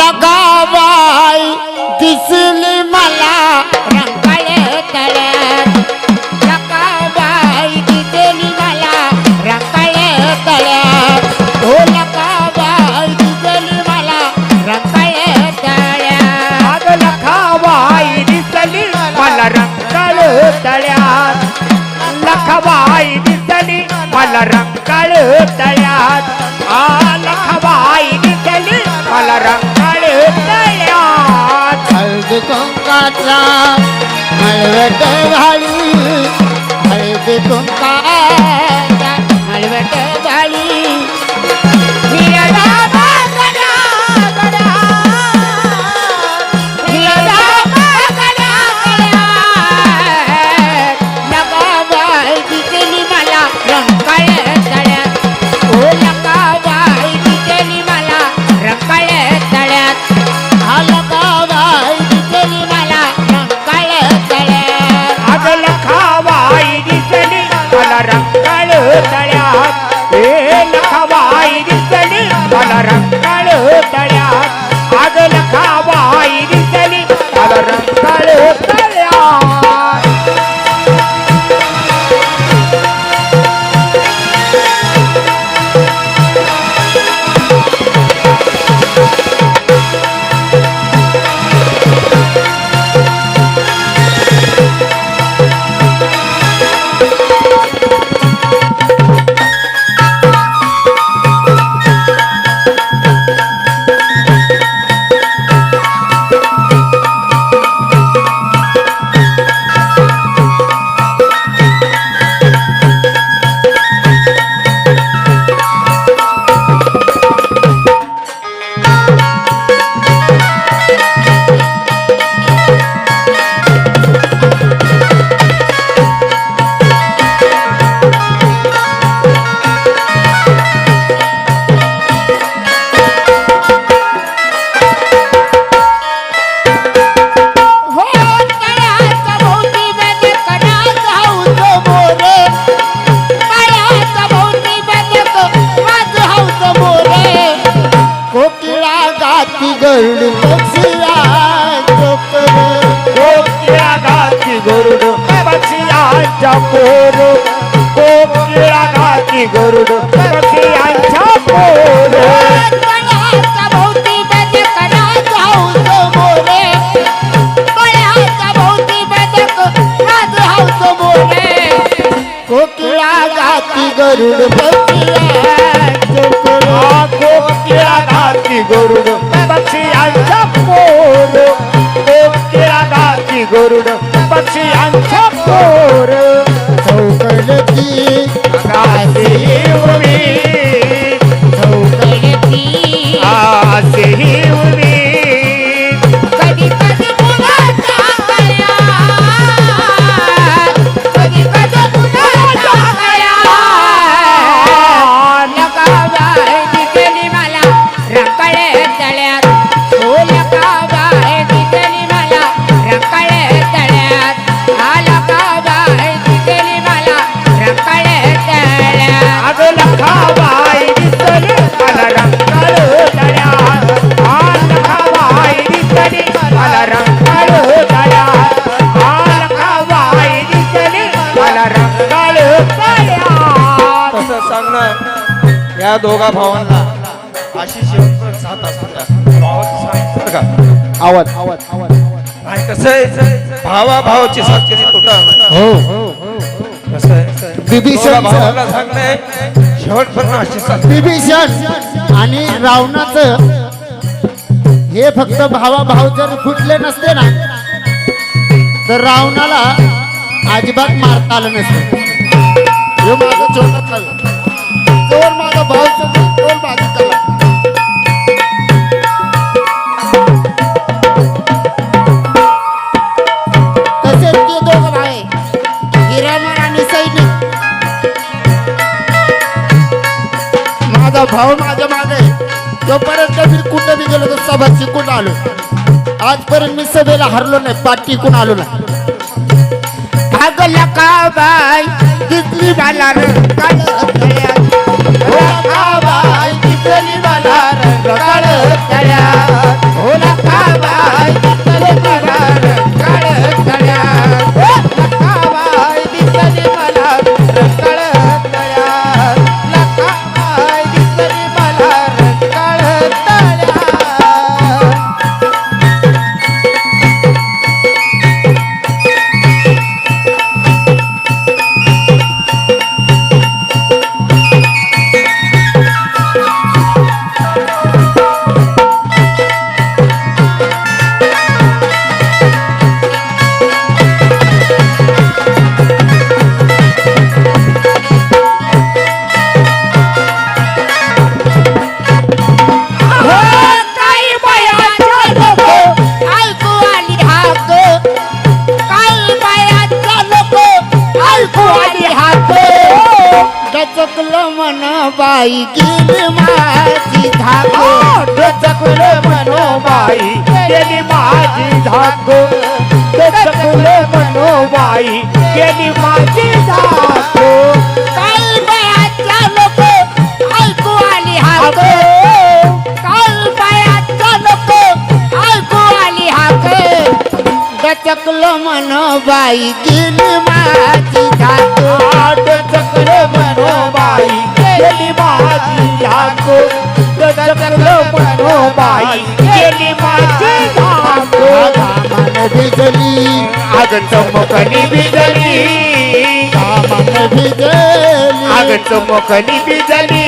लगाबाई दिसली कुंकाचा मळवट घाली हळदी कुंका हौस मोरे. कोकिळा गाती गरुड कोकिळा गाती गरुड पक्षियांच्या पोर. कोकिळा गाती गरुड पक्षियांच्या पोर. चौकडती दोघा भावांना अशी साथ असतात. का आवाज आवाज आवाज. आणि कसं आहे? भावा भावाची साथ कधी तुटा हो. हो कसं आहे? विभीषण दोघा भावाला सांगणे शेवटपर्यंत अशी साथ विभीषण आणि रावणाचं हे फक्त भावा भाव जर फुटले नसते ना तर रावणाला अजिबात मारता आलं नसतं. हे माझं छोटा माझा भाऊ माझ्या मागे. जोपर्यंत मी कुठं बी गेलो तर सभा शिकून आलो. आजपर्यंत मी सभेला हरलो नाही पाठ टिकून आलो नाही. भागला का बाय दिसली मला रंगाळ तळ्यात. दिसली मला रंगाळ बाई गेली माझी धाको चकुल मनोबाई गेली माझी धाको चकुल मनोबाई माझी धाको काल बायाच्या लोक ऐकू आली हाक. काल बायाच्या लोक ऐकू आली हाक. गचकलो मन बाई गेली चकुल मनोबाई गेली माझी धाको भिजली आग बिजली. मन भिजली आग बिजली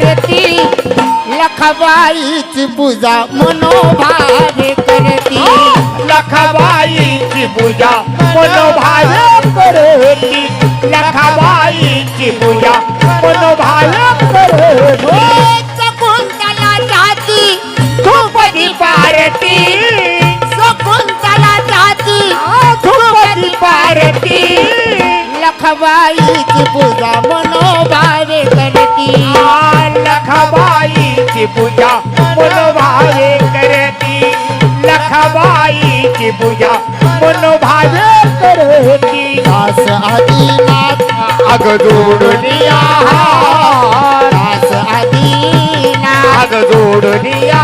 पारती लखबाईची पूजा मनोभावे करती. लखाबाईची पूजा मनोभाव करती. लखाबाईची पूजा मनोभाव करती. शकुंतला चाहती द्रुपदी पारती. शकुंतला चाहती द्रुपदी पारती. लखबाईची पूजा मनोभावे करती. लखाबाईची पूजा मनोभावे करती लखाबाईची पूजा मनोभावे करती। दास आदिनाथ अग जोडून या दास आदिनाथ। अग जोडून या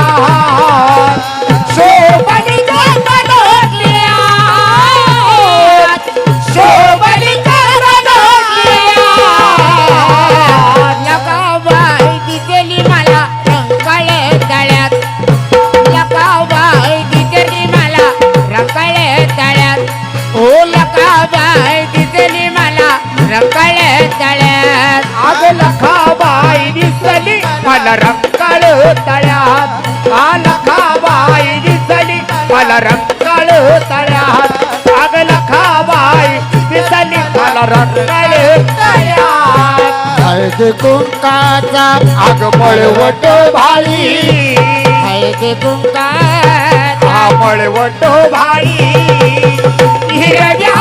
रंगाले तळ्या हात आगला खावाय पिसाली मला रंगाले तळ्या हळद कुंकाचा आग मळवट भाळी. हळद कुंका मळवट भाळी. हिरड्या